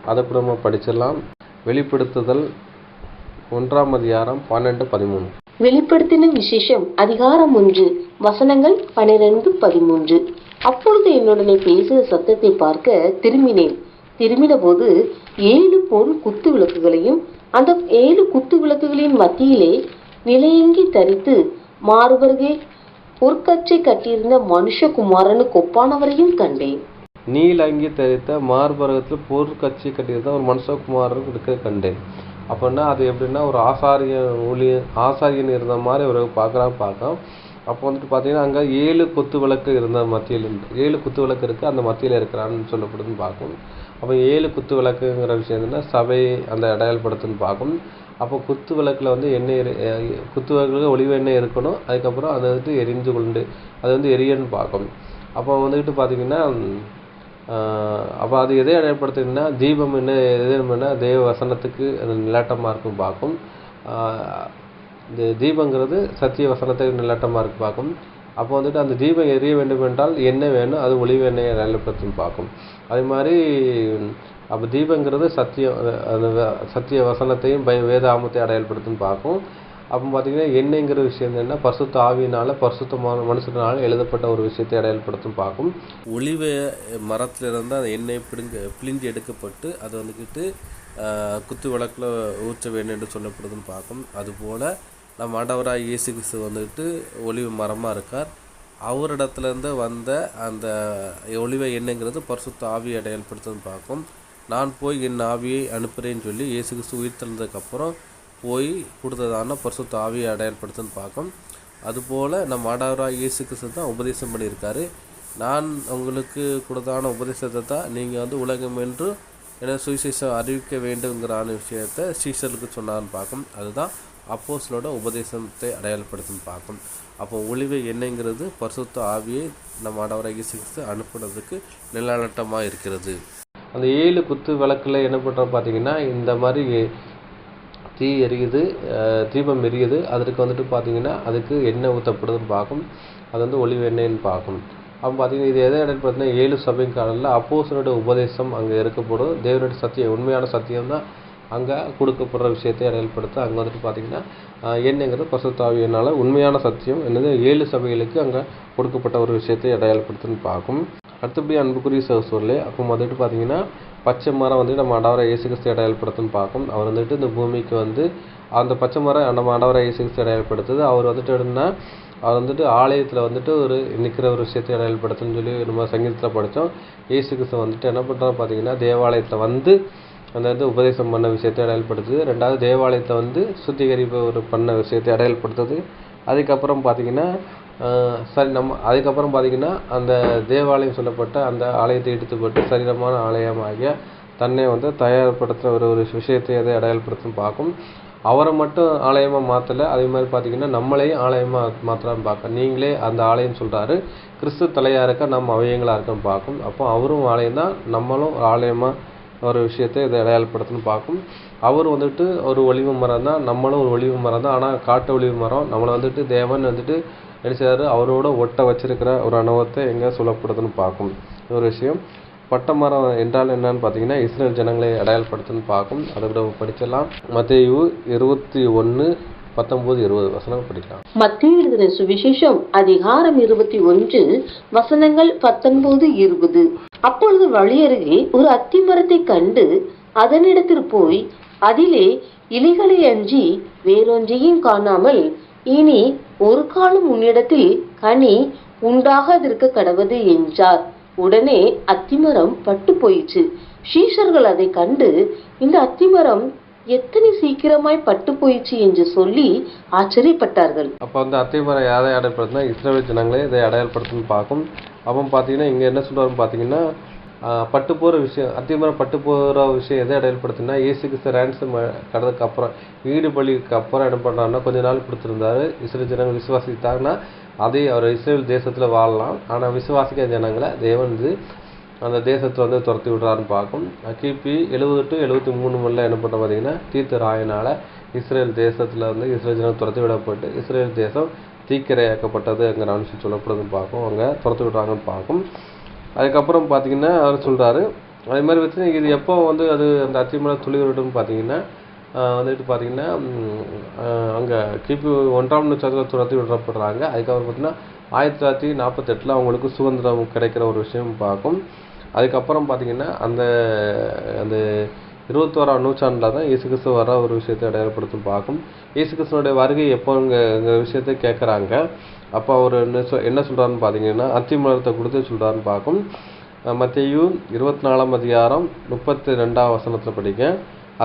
அதை கூட நம்ம படிச்சிடலாம். வெளிப்படுத்துதல் ஒன்றாம் அதிகாரம் பன்னெண்டு பதிமூணு. வெளிப்படுத்தின விசேஷம் அதிகாரம் ஒன்று வசனங்கள் பனிரெண்டு பதிமூன்று. அப்பொழுது என்னுடனே பேசிய சத்தத்தை பார்க்க திரும்பினேன். திரும்பின போது ஏழு பொன் குத்து விளக்குகளையும் அந்த ஏழு குத்து விளக்குகளின் மத்தியிலே நிலையங்கி தரித்து மாறுபருகே பொற்கச்சை கட்டியிருந்த மனுஷகுமாரனுக்கு ஒப்பானவரையும் கண்டேன். நீலங்கி தரித்த மார்பரகத்தில் போர் கட்சி கட்டியிருந்த ஒரு மனுஷகுமாரன் இருக்க கண்டேன். அப்படின்னா அது எப்படின்னா ஒரு ஆசாரிய ஊழியர் ஆசாரியன் இருந்த மாதிரி ஒரு பார்க்குறான் பார்க்கலாம். அப்போ வந்துட்டு பார்த்தீங்கன்னா அங்கே ஏழு குத்து விளக்கு இருந்த மத்தியில் ஏழு குத்து விளக்கு இருக்குது அந்த மத்தியில் இருக்கிறான்னு சொல்லப்படுதுன்னு பார்க்கும் அப்போ ஏழு குத்து விளக்குங்கிற விஷயம் என்னென்னா சபை அந்த அடையாளப்படுத்துன்னு பார்க்கும் அப்போ குத்து விளக்கில் வந்து எண்ணெய் எரி- குத்து விளக்கு ஒளிவு எண்ணெய் இருக்கணும் அதுக்கப்புறம் அது வந்துட்டு எரிந்து கொண்டு அது வந்து எரியன்னு பார்க்கும் அப்போ வந்துக்கிட்டு பார்த்தீங்கன்னா அப்போ அது எதை அடையாளப்படுத்துதுன்னா தீபம் என்ன எது என்ன தேவ வசனத்துக்கு அது நிலாட்டமாக இருக்கும் பார்க்கும். இந்த தீபங்கிறது சத்திய வசனத்துக்கு நிலாட்டமாக இருக்கு பார்க்கும். அப்போ வந்துட்டு அந்த தீபம் எரிய வேண்டும் என்றால் என்ன வேணும் அது ஒளிவு எண்ணெயை அடையாளப்படுத்தும் பார்க்கும். அதே மாதிரி அப்போ தீபங்கிறது சத்தியம் அந்த சத்திய வசனத்தையும் பய வேதாமத்தை அடையாளப்படுத்தும் பார்க்கும். அப்போ பார்த்தீங்கன்னா எண்ணெய்ங்கிற விஷயம் என்னன்னா பரிசுத்த ஆவியினால பரிசுத்தமான மனுஷனால எழுதப்பட்ட ஒரு விஷயத்தை அடையாளப்படுத்தும் பார்க்கும். ஒளிவ மரத்திலிருந்து அந்த எண்ணெய் பிடுங்க பிழிஞ்சு எடுக்கப்பட்டு அது வந்துக்கிட்டு குத்து விளக்குல ஊற்ற வேண்டும் என்று சொல்லப்படுதுன்னு பார்க்கும். அதுபோல் நம்ம ஆண்டவராக இயேசு கிறிஸ்து வந்துக்கிட்டு ஒளிவு மரமாக இருக்கார். அவரிடத்துலேருந்து வந்த அந்த ஒளிவ எண்ணெய்ங்கிறது பரிசுத்த ஆவியை அடையாளப்படுத்துன்னு பார்க்கும். நான் போய் என் ஆவியை அனுப்புகிறேன்னு சொல்லி இயேசு கிறிஸ்து உயிர் தெழுந்ததுக்கப்புறம் போய் கொடுத்ததான பரிசுத்த ஆவியை அடையாளப்படுத்துன்னு பார்க்கும் அதுபோல் நம்ம ஆண்டவராக இயேசு கிறிஸ்து தான் உபதேசம் பண்ணியிருக்காரு. நான் உங்களுக்கு கொடுத்தான உபதேசத்தை தான் நீங்கள் வந்து உலகம் என்று என சுவிசேஷம் அறிவிக்க வேண்டுங்கிறான விஷயத்தை சீசருக்கு சொன்னார்னு பார்க்கும் அதுதான் அப்போஸ்லோட உபதேசத்தை அடையாளப்படுத்துன்னு பார்க்கும் அப்போ ஒளிவு என்னங்கிறது பரிசுத்த ஆவியை நம்ம ஆடவராக இயேசு கிறிஸ்து அனுப்புனதுக்கு நிலநட்டமாக இருக்கிறது அந்த ஏழு குத்து விளக்கில் என்ன பண்ணுறோம் பார்த்தீங்கன்னா இந்த மாதிரி தீ எரியுது தீபம் எரியுது. அதற்கு வந்துட்டு பார்த்தீங்கன்னா அதுக்கு எண்ணெய் ஊற்றப்படுதுன்னு பார்க்கும். அது வந்து ஒளிவு எண்ணெய்ன்னு பார்க்கும். அப்போ பார்த்தீங்கன்னா இது எதை இடம்னு பார்த்தீங்கன்னா ஏழு சபை காலத்தில் அப்போசனோட உபதேசம் அங்கே இருக்கப்படும் தேவனுடைய சத்தியம் உண்மையான சத்தியம் தான். அங்கே கொடுக்கப்படுற விஷயத்தை அடையாளப்படுத்த அங்கே வந்துட்டு பார்த்தீங்கன்னா என்னங்கிறது எண்ணெய்ங்கிறது உண்மையான சத்தியம். என்னது? ஏழு சபைகளுக்கு அங்கே கொடுக்கப்பட்ட ஒரு விஷயத்தை அடையாளப்படுத்துன்னு பார்க்கும். அடுத்தபடி அன்புக்குரிய சகோதரர்களே அப்போ வந்துட்டு பார்த்தீங்கன்னா பச்சை மரம் வந்து நம்ம ஆண்டவரை இயேசு கிறிஸ்து அடையாளப்படுத்துன்னு பார்க்கும். அவர் வந்துட்டு இந்த பூமிக்கு வந்து அந்த பச்சை மரம் நம்ம ஆண்டவரை இயேசு கிறிஸ்து அடையாளப்படுத்துது அவர் வந்துட்டு என்னன்னா அவர் வந்துட்டு ஆலயத்தில் வந்துட்டு ஒரு நிற்கிற ஒரு விஷயத்தை அடையாளப்படுத்துன்னு சொல்லி நம்ம சங்கீதத்தில் படித்தோம் இயேசு கிறிஸ்து வந்துட்டு என்ன பண்ணுறோம் பார்த்தீங்கன்னா தேவாலயத்தில் வந்து அந்த வந்து உபதேசம் பண்ண விஷயத்தை அடையாளப்படுத்துது ரெண்டாவது தேவாலயத்தில் வந்து சுத்திகரிப்பு ஒரு பண்ண விஷயத்தை அடையாளப்படுத்துது அதுக்கப்புறம் பார்த்தீங்கன்னா சரி நம்ம அதுக்கப்புறம் பார்த்தீங்கன்னா அந்த தேவாலயம் சொல்லப்பட்ட அந்த ஆலயத்தை எடுத்துப்பட்டு சரீரமான ஆலயமாகிய தன்னை வந்து தயார்படுத்துகிற ஒரு ஒரு விஷயத்தை எதை அடையாளப்படுத்தும் பார்க்கும். அவரை மட்டும் ஆலயமாக மாற்றலை அதே மாதிரி பார்த்தீங்கன்னா நம்மளையும் ஆலயமாக மாற்றலான்னு பார்க்க. நீங்களே அந்த ஆலயம் சொல்கிறாரு கிறிஸ்து தலையாக இருக்க நம்ம அவயங்களாக இருக்கன்னு பார்க்கும். அப்போ அவரும் ஆலயம் தான் நம்மளும் ஆலயமாக ஒரு விஷயத்தை இதை அடையாளப்படுத்துன்னு பார்க்கும் அவர் வந்துட்டு ஒரு ஒளிவு மரம் தான். நம்மளும் ஒரு ஒளிவு மரம் தான். ஆனால் காட்டு ஒளிவு மரம் நம்மளை வந்துட்டு தேவன் வந்துட்டு என்ன செய்றாரு? அவரோட ஒட்ட வச்சிருக்கிற ஒரு அனுபவத்தை எங்கே சொல்லப்படுதுன்னு பார்க்கும் ஒரு விஷயம். பட்டை மரம் என்றால் என்னன்னு பார்த்தீங்கன்னா இஸ்ரேல் ஜனங்களை அடையாளப்படுத்துன்னு பார்க்கும் அதை கூட படிச்சிடலாம். மத்தேயு இருபத்தி ஒன்று பத்தொன்பது இருபது வசனம் படிக்கலாம். மத்திய எழுதின சுவிசேஷம் அதிகாரம் இருபத்தி ஒன்று வசனங்கள் பத்தொன்பது இருபது. அப்பொழுது வழியருகே ஒரு அத்தி மரத்தை கண்டு அதனிடத்தில் போய் அதிலே இலைகளை அஞ்சி வேறொன்றையும் காணாமல் இனி ஒரு காலம் உன்னிடத்தில் கனி உண்டாகாதிருக்க கடவது என்றார். உடனே அத்திமரம் பட்டு போயிற்று. சீஷர்கள் அதை கண்டு இந்த அத்திமரம் எத்தனை சீக்கிரமாய் பட்டு போயிடுச்சு என்று சொல்லி ஆச்சரியப்பட்டார்கள். அப்போ வந்து அத்தை மரம் யாரை அடையாளப்படுத்தினா இஸ்ரேல் ஜனங்களே இதை அடையாளப்படுத்துன்னு பார்க்கும். அப்போ பார்த்தீங்கன்னா இங்கே என்ன சொல்கிறாருன்னு பார்த்தீங்கன்னா பட்டு போகிற விஷயம் அத்திமரம் பட்டு போகிற விஷயம் எதை அடையாளப்படுத்துனா ஏசு கிறிஸ்து ரேன்சம் கடதுக்கு அப்புறம் ஈடு பலிக்கு அப்புறம் என்ன பண்ணுறாருன்னா கொஞ்ச நாள் கொடுத்துருந்தாரு. இஸ்ரேல் ஜனங்கள் விசுவாசித்தாங்கன்னா அதே அவர் இஸ்ரேல் தேசத்தில் வாழலாம். ஆனால் விசுவாசிக்க ஜனங்களை தேவன் வந்து அந்த தேசத்தை வந்து துரத்தி விடுறாருன்னு பார்க்கும். கிபி எழுபது டு எழுபத்தி மூணு மணில என்ன பண்ண பார்த்தீங்கன்னா தீர்த்த ராயனால் இஸ்ரேல் தேசத்தில் வந்து இஸ்ரேல் ஜனம் துரத்தி விடப்பட்டு இஸ்ரேல் தேசம் தீக்கிரையாக்கப்பட்டதுங்கிற அனுசரித்து சொல்லப்படுதுன்னு பார்க்கும். அங்கே துரத்தி விடுறாங்கன்னு பார்க்கும். அதுக்கப்புறம் பார்த்தீங்கன்னா அவர் சொல்கிறாரு அதே மாதிரி வச்சு இது எப்போ வந்து அது அந்த அத்திமலை துளி பார்த்தீங்கன்னா வந்துட்டு பார்த்தீங்கன்னா அங்கே கிபி ஒன்றாம் நூற்றாண்டில் துரத்தி விடப்படுறாங்க. அதுக்கப்புறம் பார்த்தீங்கன்னா ஆயிரத்தி தொள்ளாயிரத்தி நாற்பத்தெட்டில் அவங்களுக்கு சுதந்திரம் கிடைக்கிற ஒரு விஷயம் பார்க்கும். அதுக்கப்புறம் பார்த்தீங்கன்னா அந்த அந்த இருபத்தோராம் நூற்றாண்டில் தான் இயேசு கிறிஸ்து வர ஒரு விஷயத்தை அடையாளப்படுத்தும் பார்க்கும். இயேசு கிறிஸ்துவனுடைய வருகை எப்போங்கிற விஷயத்தை கேட்குறாங்க. அப்போ அவர் என்ன சொ என்ன சொல்கிறாருன்னு பார்த்தீங்கன்னா அத்திமலத்தை கொடுத்து சொல்கிறாருன்னு பார்க்கும். மத்தேயு இருபத்தி நாலாம் அதிகாரம் முப்பத்தி ரெண்டாம் வசனத்தில் படிக்க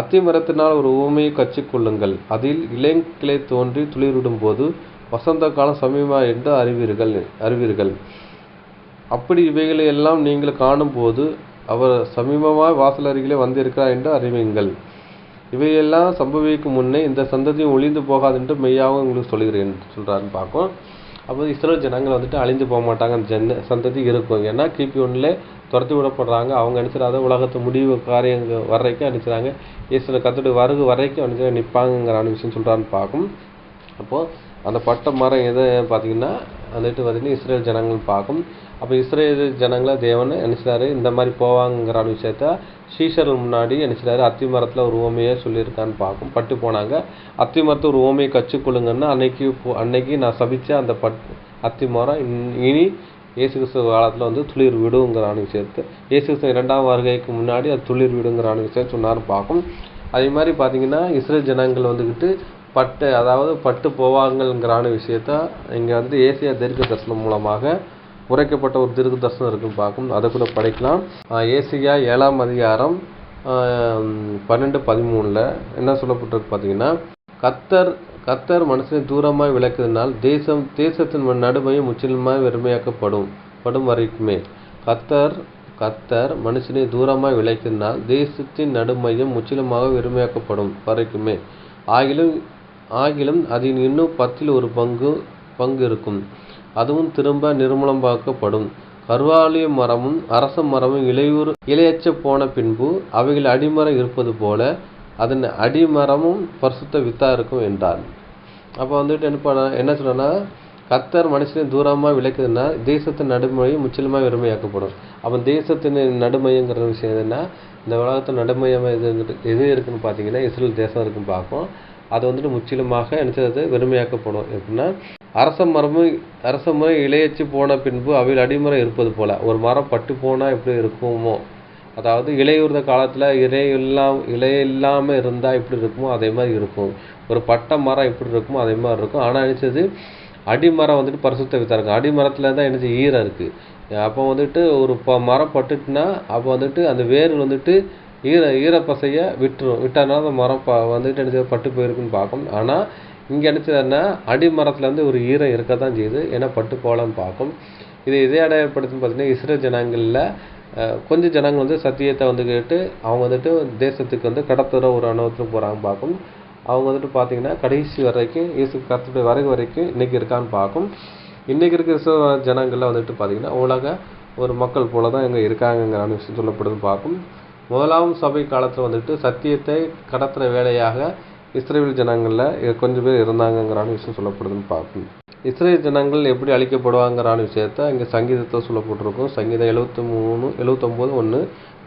அத்திமரத்தினால் ஒரு ஊமையை கற்றுக்கொள்ளுங்கள் அதில் இளங்கிளை தோன்றி துளிரிடும் போது வசந்த காலம் சமீபமா என்று அறிவீர்கள் அறிவீர்கள். அப்படி இவைகளை எல்லாம் நீங்கள் காணும்போது அவர் சமீபமாய் வாசல் அருகிலே வந்திருக்கிறார் என்று அறிவீங்கள் இவையெல்லாம் சம்பவிக்கும் முன்னே இந்த சந்ததியும் ஒளிந்து போகாது என்று மெய்யாகவும் உங்களுக்கு சொல்கிறேன் சொல்கிறான்னு பார்ப்போம் அப்போ இஸ்ரேல் ஜனங்கள் வந்துட்டு அழிந்து போக மாட்டாங்க. அந்த ஜன சந்ததி இருக்கும். ஏன்னா கிபி ஒன்றில் துரத்தி விடப்படுறாங்க. அவங்க அனுப்பிச்சிடாத உலகத்து முடிவு காரியங்கள் வர்றதுக்கு அனுப்பிச்சிடாங்க இஸ்ரேல் கத்துட்டு வருகு வரைக்கும் அனுப்பிச்சு நிற்பாங்கிற விஷயம் சொல்கிறான்னு பார்க்கும். அப்போது அந்த பட்டை மரம் எதை பார்த்தீங்கன்னா வந்துட்டு பார்த்தீங்கன்னா இஸ்ரேல் ஜனங்கள் பார்க்கும். அப்போ இஸ்ரேல் ஜனங்களை தேவன் நினைச்சாரு இந்த மாதிரி போவாங்கிற விஷயத்த சீசர்கள் முன்னாடி நினைச்சாரு அத்தி மரத்தில் ஒரு ஓமையை சொல்லியிருக்கான்னு பார்க்கும். பட்டு போனாங்க. அத்தி மரத்தை ஒரு ஓமையை கற்றுக்கொள்ளுங்கன்னா அன்னைக்கு போ- அன்னைக்கு நான் சபித்த அந்த பட் அத்தி மரம் இனி இயேசு கிறிஸ்து காலத்தில் வந்து துளிர் விடுங்கிற விஷயத்தை. இயேசு கிறிஸ்து இரண்டாம் வருகைக்கு முன்னாடி அது துளிர் விடுங்கிற விஷயம் சொன்னார்னு பார்க்கும். அதே மாதிரி பார்த்தீங்கன்னா இஸ்ரேல் ஜனங்கள் வந்துக்கிட்டு பட்டு அதாவது பட்டு போவாங்கங்கிறான விஷயத்த இங்கே வந்து ஏசியா தீர்க்க தரிசனம் மூலமாக உரைக்கப்பட்ட ஒரு தீர்க்க தரிசனம் இருக்குன்னு பார்க்கும் அதை கூட படிக்கலாம். ஏசியா ஏழாம் அதிகாரம் ஆஹ் பன்னெண்டு பதிமூணில் என்ன சொல்லப்பட்டிருக்கு பார்த்தீங்கன்னா கத்தர் கத்தர் மனுஷனை தூரமாய் விளக்குதினால் தேசம் தேசத்தின் நடுமையும் முற்றிலுமாய் வெறுமையாக்கப்படும் படும் வரைக்குமே. கத்தர் கத்தர் மனுஷனை தூரமாய் விளக்கினால் தேசத்தின் நடுமையும் முற்றிலுமாக வெறுமையாக்கப்படும் வரைக்குமே. ஆகிலும் ஆகிலும் அதில் இன்னும் பத்தில் ஒரு பங்கு பங்கு இருக்கும். அதுவும் திரும்ப நிர்மூலமாக்கப்படும். கர்வாலிய மரமும் அரச மரமும் இலையூர் இலையற்ற போன பின்பு அவைகள் அடிமரம் இருப்பது போல அதன் அடிமரமும் பரிசுத்த வித்தா இருக்கும் என்றார் அப்போ வந்துட்டு என்ன பண்ண என்ன சொல்றேன்னா கத்தர் மனுஷனை தூரமாக விளக்குதுன்னா தேசத்தின் நடுமையும் முற்றிலுமாக வெறுமையாக்கப்படும். அப்போ தேசத்தின் நடுமையங்கிற விஷயம் எதுன்னா இந்த உலகத்தின் நடுமையம் எது எது இருக்குன்னு பார்த்தீங்கன்னா இஸ்ரேல் தேசம் இருக்குன்னு பார்ப்போம். அது வந்துட்டு முற்றிலுமாக நினச்சது வெறுமையாக்கப்படும். எப்படின்னா அரச மரமும் அரச மரம் இலையச்சு போன பின்பு அவையில் அடிமரம் இருப்பது போல. ஒரு மரம் பட்டு போனால் எப்படி இருக்குமோ? அதாவது இலையுறுத காலத்தில் இலை இல்லாம் இலை இல்லாமல் இருந்தால் எப்படி இருக்குமோ அதே மாதிரி இருக்கும். ஒரு பட்டை மரம் எப்படி இருக்குமோ அதே மாதிரி இருக்கும். ஆனால் நினச்சது அடிமரம் வந்துட்டு பரிசுத்த வித்தா இருக்கும் அடிமரத்தில் தான் என்னது ஈரம் இருக்குது அப்போ வந்துட்டு ஒரு ப மரம் பட்டுட்டுனா அப்போ வந்துட்டு அந்த வேர் வந்துட்டு ஈர ஈரப்பசையை விட்டுரும். விட்டனால அந்த மரம் ப வந்துட்டு என்ன பட்டு போயிருக்குன்னு பார்க்கும். ஆனால் இங்கே நினச்சதுன்னா அடிமரத்தில் வந்து ஒரு ஈரம் இருக்க தான் செய்யுது. ஏன்னா பட்டு போகலான்னு பார்க்கும். இது இதே அடையாளப்படுத்துன்னு பார்த்தீங்கன்னா இஸ்ரேல் ஜனங்களில் கொஞ்சம் ஜனங்கள் வந்து சத்தியத்தை வந்து கேட்டு அவங்க வந்துட்டு தேசத்துக்கு வந்து கடத்துற ஒரு அனுபவத்துக்கு போகிறாங்க பார்க்கும். அவங்க வந்துட்டு பார்த்தீங்கன்னா கடைசி வரைக்கும் இயேசு கருத்துடைய வரை வரைக்கும் இன்றைக்கி இருக்கான்னு பார்க்கும். இன்றைக்கி இருக்கிற இஸ்ரோ ஜனங்களில் வந்துட்டு பார்த்தீங்கன்னா உலக ஒரு மக்கள் போல தான் இங்கே இருக்காங்கங்கிற விஷயம் சொல்லப்படுதுன்னு பார்க்கும். முதலாம் சபை காலத்தில் வந்துட்டு சத்தியத்தை கடத்துற வேலையாக இஸ்ரேல் ஜனங்களில் கொஞ்சம் பேர் இருந்தாங்கங்கிறான விஷயம் சொல்லப்படுதுன்னு பார்ப்போம் இஸ்ரேல் ஜனங்கள் எப்படி அழிக்கப்படுவாங்கிறான விஷயத்த இங்கே சங்கீதத்தில் சொல்லப்பட்டிருக்கும். சங்கீதம் எழுபத்தி மூணு எழுபத்தொம்போது ஒன்று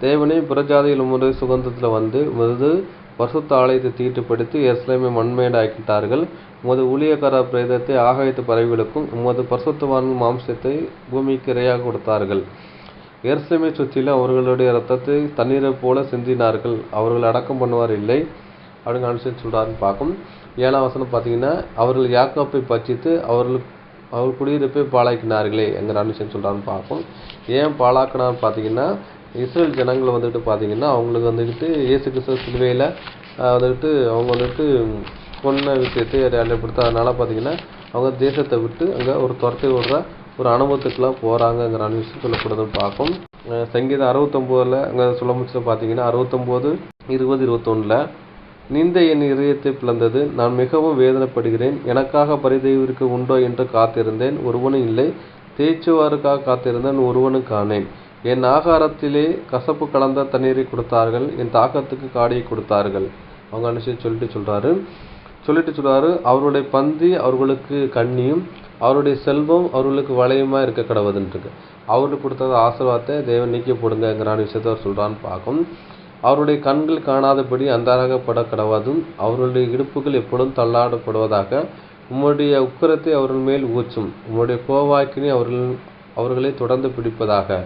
தேவனே புறஜாதியில் முறை சுகந்தத்தில் வந்து மிருது பரிசுத்த ஆலயத்தை தீட்டுப்படுத்தி எருசலேமை மண்மேடு ஆக்கிட்டார்கள் உமது ஊழியக்கார பிரேதத்தை ஆகாயத்து பறவைகளுக்கும் உமது பரிசுத்தவான் மாம்சத்தை பூமிக்கு இரையாக கொடுத்தார்கள். எருசலேமை சுற்றிலும் அவர்களுடைய ரத்தத்தை தண்ணீரைப் போல சிந்தினார்கள். அவர்கள் அடக்கம் பண்ணுவார் இல்லை. அப்படின்னு அனுசரித்து சொல்கிறாருன்னு பார்க்கும். ஏழாம் வசனம் பார்த்தீங்கன்னா அவர்கள் யாக்கோப்பை பட்சித்து அவர்களுக்கு அவர் குடியிருப்பை பாழாக்கினார்களே என்கிற அனுசரித்து சொல்கிறான்னு பார்க்கும். ஏன் பாழாக்கினான்னு பார்த்தீங்கன்னா இஸ்ரேல் ஜனங்கள் வந்துட்டு பார்த்தீங்கன்னா அவங்களுக்கு வந்துக்கிட்டு இயேசு கிறிஸ்துவ சிலுவையில் வந்துட்டு அவங்க வந்துட்டு கொன்ன விஷயத்தை அடையாளப்படுத்தாதனால பார்த்தீங்கன்னா அவங்க தேசத்தை விட்டு அங்கே ஒரு துரத்தை விடுற ஒரு அனுபவத்துக்குலாம் போகிறாங்கங்கிற விஷயம் சொல்லப்படுதுன்னு பார்க்கும். சங்கீதம் அறுபத்தொம்போதில் அங்கே சொல்ல முடிச்சு பார்த்தீங்கன்னா அறுபத்தொம்போது இருபது இருபத்தொன்னில் நீந்த என் இதயத்தை பிளந்தது. நான் மிகவும் வேதனைப்படுகிறேன். எனக்காக பரிதவிற்கு உண்டோ என்று காத்திருந்தேன். ஒருவனும் இல்லை. தேய்ச்சுவாருக்காக காத்திருந்தேன். ஒருவனும் காணேன். என் ஆகாரத்திலே கசப்பு கலந்த தண்ணீரை கொடுத்தார்கள். என் தாக்கத்துக்கு காடியை கொடுத்தார்கள். அவங்க அனுசரித்து சொல்லிட்டு சொல்றாரு. சொல்லிட்டு சொல்றாரு. அவருடைய பந்தி அவர்களுக்கு கண்ணியும் அவருடைய செல்வம் அவர்களுக்கு வளையமாக இருக்க கடவுதுன்றிருக்கு அவருக்கு கொடுத்த ஆசீர்வாதத்தை தேவன் நீக்கி போடுங்கிற விஷயத்த அவர் சொல்கிறான்னு பார்க்கும். அவருடைய கண்கள் காணாதபடி அந்தாரகப்பட அவருடைய இடுப்புகள் எப்பொழுதும் தள்ளாடப்படுவதாக உம்முடைய உக்கிரத்தை அவர்கள் மேல் ஊற்றும். உம்முடைய கோவாக்கினை அவர்கள் அவர்களை தொடர்ந்து பிடிப்பதாக.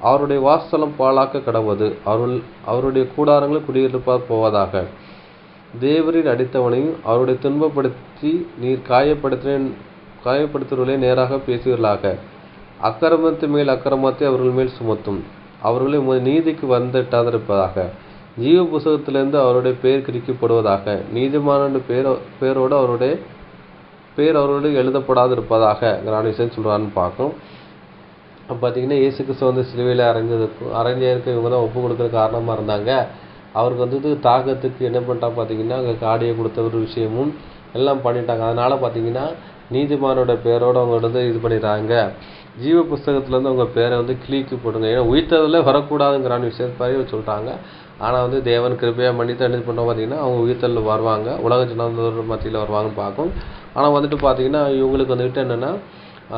அவருடைய வாசலம் பாழாக்க கடவது. அவர்கள் அவருடைய கூடாரங்கள் குடியிருப்பார் போவதாக. தேவரின் அடித்தவனையும் அவருடைய துன்பப்படுத்தி நீர் காயப்படுத்தின காயப்படுத்துவர்களை நேராக பேசுவீர்களாக. அக்கிரமத்து மேல் அக்கிரமத்தை அவர்கள் மேல் சுமத்தும். அவர்களை உமது நீதிக்கு வந்துட்டாதிருப்பதாக ஜீவ புஸ்தகத்திலிருந்து அவருடைய பெயர் கிரிக்கப்படுவதாக நீதிமான பேர் பேரோடு அவருடைய பேர் அவரோடு எழுதப்படாது இருப்பதாக விஷயம் சொல்கிறான்னு பார்க்கும் அப்போ பார்த்தீங்கன்னா இயேசு கிறிஸ்து வந்து சிலுவையில் அரைஞ்சதுக்கும் அரைஞ்சதுக்கு இவங்க தான் ஒப்பு கொடுக்குற காரணமாக இருந்தாங்க. அவருக்கு வந்து தாகத்துக்கு என்ன பண்ணிட்டாங்க பார்த்தீங்கன்னா அங்கே காடியை கொடுத்த ஒரு விஷயமும் எல்லாம் பண்ணிட்டாங்க. அதனால் பார்த்தீங்கன்னா நீதிமானோட பேரோட அவங்க வந்து இது பண்ணிடுறாங்க ஜீவ புஸ்தகத்துலேருந்து அவங்க பேரை வந்து கிளிக்கு போடுங்க. ஏன்னா உயிர்த்ததில் வரக்கூடாதுங்கிறான விஷயத்தை பதிவு சொல்லிட்டாங்க ஆனால் வந்து தேவன் கிருப்பையாக மன்னித்து என்ன பண்ணோம் பார்த்தீங்கன்னா அவங்க உயிர்த்தலில் வருவாங்க. உலக ஜனந்தோர் மத்தியில் வருவாங்கன்னு பார்க்கும். ஆனால் வந்துட்டு பார்த்தீங்கன்னா இவங்களுக்கு வந்துட்டு என்னென்னா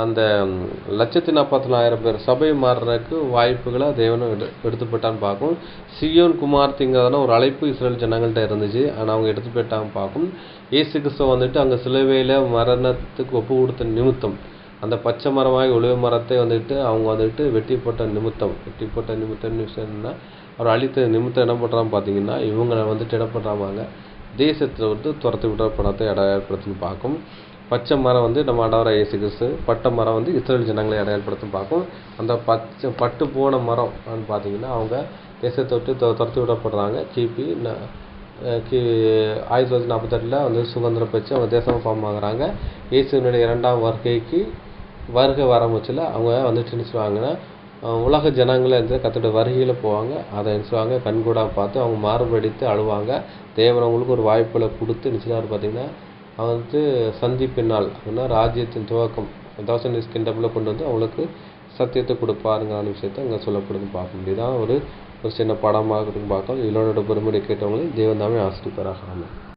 அந்த லட்சத்தி நாற்பத்தி நாலாயிரம் பேர் சபை மாறுறதுக்கு வாய்ப்புகளை தேவனும் எடு எடுத்துப்பட்டான்னு பார்க்கும். சியோன் குமார்த்திங்கிறதுனா ஒரு அழைப்பு இஸ்ரேல் ஜனங்கள்கிட்ட இருந்துச்சு. ஆனால் அவங்க எடுத்து போயிட்டாங்க பார்க்கும். ஏசு கிறிஸ்துவ வந்துட்டு அங்கே சிலுவையில் மரணத்துக்கு ஒப்பு கொடுத்த நிமித்தம் அந்த பச்சை மரமாக ஒளிவு மரத்தை வந்துட்டு அவங்க வந்துட்டு வெட்டி போட்ட நிமித்தம் வெட்டி போட்ட நிமித்தம்னு விஷயம் என்னன்னா அவர் அழித்த நிமித்தம் என்ன பண்ணுறாங்க பார்த்தீங்கன்னா இவங்களை வந்துட்டு என்ன பண்ணுறாங்க தேசத்தில் வந்து துரத்தி விடுற பணத்தை அடையாளப்படுத்துன்னு பார்க்கும். பச்சை மரம் வந்து நம்ம அடவர இயேசு கிறிஸ்து பட்டை மரம் வந்து இஸ்ரேல் ஜனங்களை அடையாளப்படுத்தும் பார்க்கும். அந்த பச்சை பட்டு போன மரம் பார்த்தீங்கன்னா அவங்க தேசத்தை விட்டு து துரத்தி விடப்படுறாங்க. கிபி கி ஆயிரத்தி தொள்ளாயிரத்தி நாற்பத்தெட்டில் வந்து சுதந்திரம் பெற்று அவங்க தேசம் ஃபார்ம் ஆகுறாங்க. இயேசுனுடைய இரண்டாம் வருகைக்கு வருகை வரமுச்சில் அவங்க வந்துட்டு என்ன செய்வாங்கன்னா உலக ஜனங்களை இருந்து கத்தோட வருகையில் போவாங்க. அதை என்ன செய்வாங்க கண்கூடாக பார்த்து அவங்க மாறுபடித்து அழுவாங்க. தேவன் அவங்களுக்கு ஒரு வாய்ப்புகளை கொடுத்து நிச்சயம் பார்த்தீங்கன்னா அவங்க வந்து சந்திப்பின் நாள் அப்படின்னா ராஜ்யத்தின் துவக்கம். தௌசண்ட் இஸ் கிண்டபில் கொண்டு வந்து அவங்களுக்கு சத்தியத்தை கொடுப்பாருங்கிற விஷயத்தை அங்கே சொல்லப்படுது. பார்க்க முடியுதான் ஒரு ஒரு சின்ன படமாக இருக்கும் பார்க்கலாம். இதோட பெருமையை கேட்டவங்களையும் தேவன் தாமே ஆசிரிப்பாராக ஆமாம்